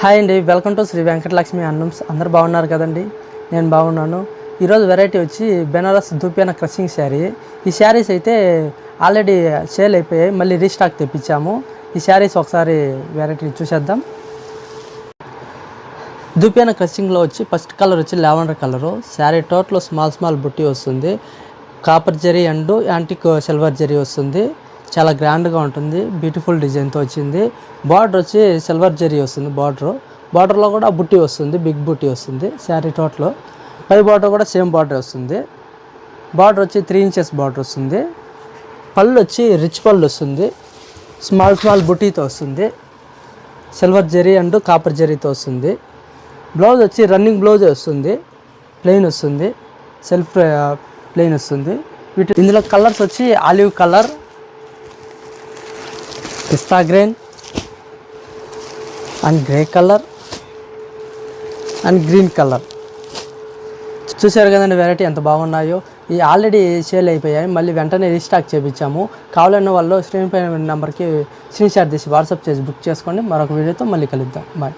Hi అండి welcome to Shri Venkatalakshmi అన్నమ్స్. అందరు బాగున్నారు కదండి? నేను బాగున్నాను. ఈరోజు వెరైటీ వచ్చి బెనారస్ దూపియాన క్రషింగ్ శారీ. ఈ శారీస్ అయితే ఆల్రెడీ సేల్ అయిపోయాయి మళ్ళీ రీస్టాక్ తెప్పించాము. ఈ శారీస్ ఒకసారి వెరైటీ చూసేద్దాం. దూపియాన క్రషింగ్లో వచ్చి ఫస్ట్ కలర్ వచ్చి lavender colour. Sari total small small బుట్టి వస్తుంది. Copper zari and antique silver zari వస్తుంది. చాలా గ్రాండ్గా ఉంటుంది. బ్యూటిఫుల్ డిజైన్తో వచ్చింది. బార్డర్ వచ్చి సిల్వర్ జరీ వస్తుంది బార్డర్. బార్డర్లో కూడా బుట్టి వస్తుంది బిగ్ బుట్టి వస్తుంది శారీ టోటల్. పై బార్డర్ కూడా సేమ్ బార్డర్ వస్తుంది. బార్డర్ వచ్చి త్రీ ఇంచెస్ బార్డర్ వస్తుంది. పళ్ళు వచ్చి రిచ్ పళ్ళు వస్తుంది. స్మాల్ స్మాల్ బుట్టీతో వస్తుంది. సిల్వర్ జరీ అండ్ కాపర్ జరీతో వస్తుంది. బ్లౌజ్ వచ్చి రన్నింగ్ బ్లౌజ్ వస్తుంది. ప్లెయిన్ వస్తుంది. సెల్ఫ్ ప్లెయిన్ వస్తుంది. వీటి ఇందులో కలర్స్ వచ్చి olive colour pista green and grey colour and green colour. చూసారు కదండి వెరైటీ ఎంత బాగున్నాయో? ఈ ఆల్రెడీ సేల్ అయిపోయాయి. మళ్ళీ వెంటనే రీస్టాక్ చేయించాము కావాలన్న వాళ్ళు స్క్రీన్ పైన నెంబర్కి స్క్రీన్ షాట్ తీసి వాట్సాప్ చేసి బుక్ చేసుకోండి. మరొక వీడియోతో మళ్ళీ కలుద్దాం. బాయ్